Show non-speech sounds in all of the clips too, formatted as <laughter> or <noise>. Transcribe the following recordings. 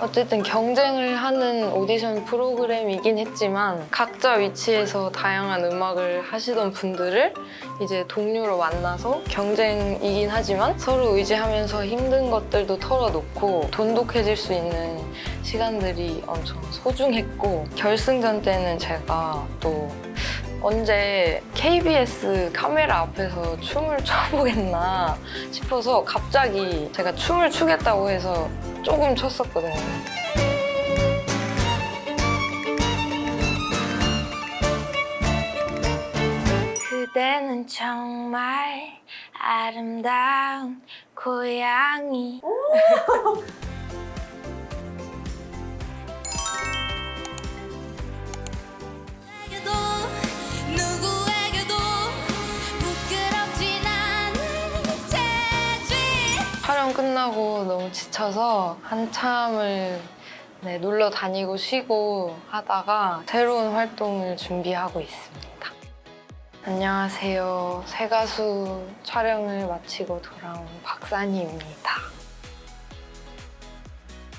어쨌든 경쟁을 하는 오디션 프로그램이긴 했지만 각자 위치에서 다양한 음악을 하시던 분들을 이제 동료로 만나서 경쟁이긴 하지만 서로 의지하면서 힘든 것들도 털어놓고 돈독해질 수 있는 시간들이 엄청 소중했고 결승전 때는 제가 또 언제 KBS 카메라 앞에서 춤을 <laughs> 춰보겠나 싶어서 갑자기 제가 춤을 추겠다고 해서 조금 췄었거든요. 그대는 정말 아름다운 고양이. <laughs> 끝나고 너무 지쳐서 한참을 네, 놀러 다니고 쉬고 하다가 새로운 활동을 준비하고 있습니다. 안녕하세요. 새 가수 촬영을 마치고 돌아온 박산희입니다.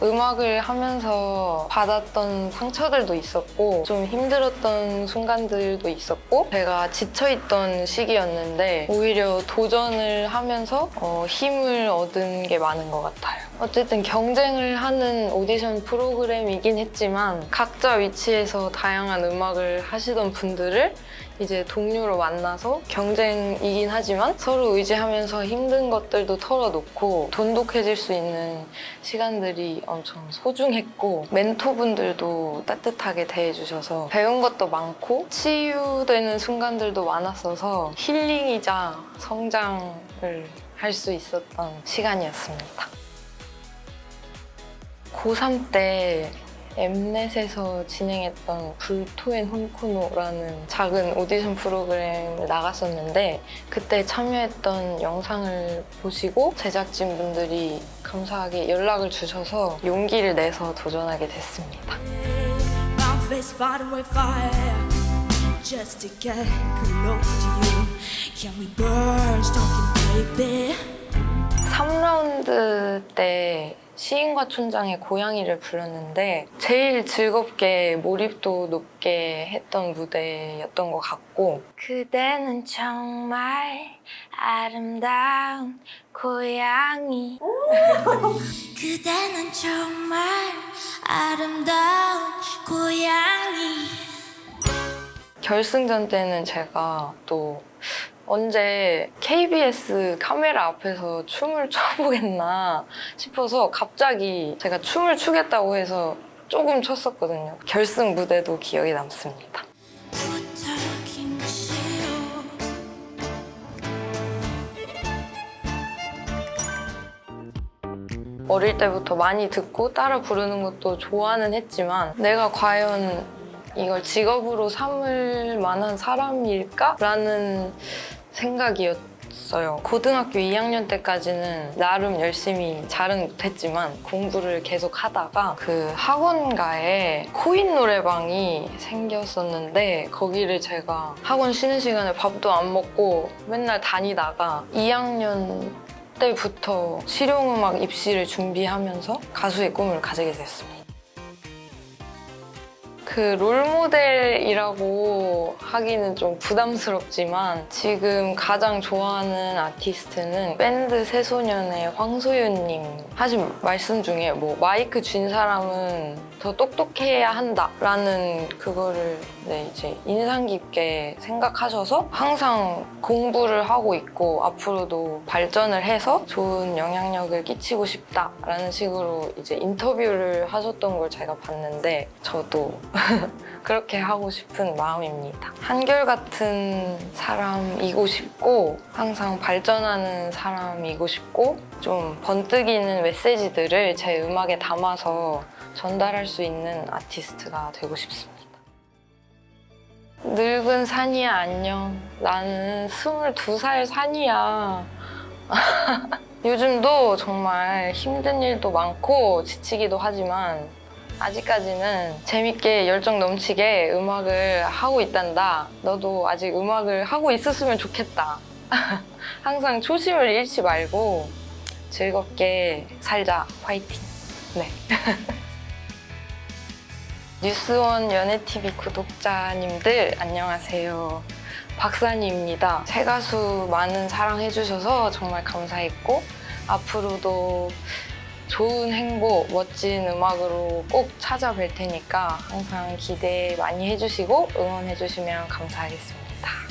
음악을 하면서 받았던 상처들도 있었고 좀 힘들었던 순간들도 있었고 제가 지쳐있던 시기였는데 오히려 도전을 하면서 어, 힘을 얻은 게 많은 것 같아요. 어쨌든 경쟁을 하는 오디션 프로그램이긴 했지만 각자 위치에서 다양한 음악을 하시던 분들을 이제 동료로 만나서 경쟁이긴 하지만 서로 의지하면서 힘든 것들도 털어놓고 돈독해질 수 있는 시간들이 엄청 소중했고 멘토분들도 따뜻하게 대해주셔서 배운 것도 많고 치유되는 순간들도 많았어서 힐링이자 성장을 할 수 있었던 시간이었습니다. 고3 때 엠넷에서 진행했던 불토엔 혼코노라는 작은 오디션 프로그램을 나갔었는데 그때 참여했던 영상을 보시고 제작진분들이 감사하게 연락을 주셔서 용기를 내서 도전하게 됐습니다. My face fighting with fire just to get close to you. Can we burn something, baby? 3라운드 때 시인과 촌장의 고양이를 불렀는데 제일 즐겁게 몰입도 높게 했던 무대였던 것 같고 그대는 정말 아름다운 고양이. <laughs> 그대는 정말 아름다운 고양이. 결승전 때는 제가 또 언제 KBS 카메라 앞에서 춤을 춰보겠나 싶어서 갑자기 제가 춤을 추겠다고 해서 조금 췄었거든요. 결승 무대도 기억에 남습니다. 어릴 때부터 많이 듣고 따라 부르는 것도 좋아는 했지만 내가 과연 이걸 직업으로 삼을 만한 사람일까? 라는 생각이었어요. 고등학교 2학년 때까지는 나름 열심히 잘은 못했지만 공부를 계속 하다가 그 학원가에 코인 노래방이 생겼었는데 거기를 제가 학원 쉬는 시간에 밥도 안 먹고 맨날 다니다가 2학년 때부터 실용음악 입시를 준비하면서 가수의 꿈을 가지게 됐습니다. 그 롤모델이라고 하기는 좀 부담스럽지만 지금 가장 좋아하는 아티스트는 밴드 새소년의 황소연님. 하신 말씀 중에 뭐 마이크 쥔 사람은 더 똑똑해야 한다라는 그거를 네, 이제 인상 깊게 생각하셔서 항상 공부를 하고 있고 앞으로도 발전을 해서 좋은 영향력을 끼치고 싶다라는 식으로 이제 인터뷰를 하셨던 걸 제가 봤는데 저도 <laughs> 그렇게 하고 싶은 마음입니다. 한결같은 사람이고 싶고 항상 발전하는 사람이고 싶고 좀 번뜩이는 메시지들을 제 음악에 담아서 전달할 수 있는 아티스트가 되고 싶습니다. 늙은 산이야 안녕. 나는 22살 산이야. <laughs> 요즘도 정말 힘든 일도 많고 지치기도 하지만 아직까지는 재밌게 열정 넘치게 음악을 하고 있단다. 너도 아직 음악을 하고 있었으면 좋겠다. <laughs> 항상 초심을 잃지 말고 즐겁게 살자. 화이팅. 네. <laughs> 뉴스원 연예TV 구독자님들 안녕하세요. 박사니입니다. 새 가수 많은 사랑해주셔서 정말 감사했고 앞으로도 좋은 행보, 멋진 음악으로 꼭 찾아뵐 테니까 항상 기대 많이 해주시고 응원해주시면 감사하겠습니다.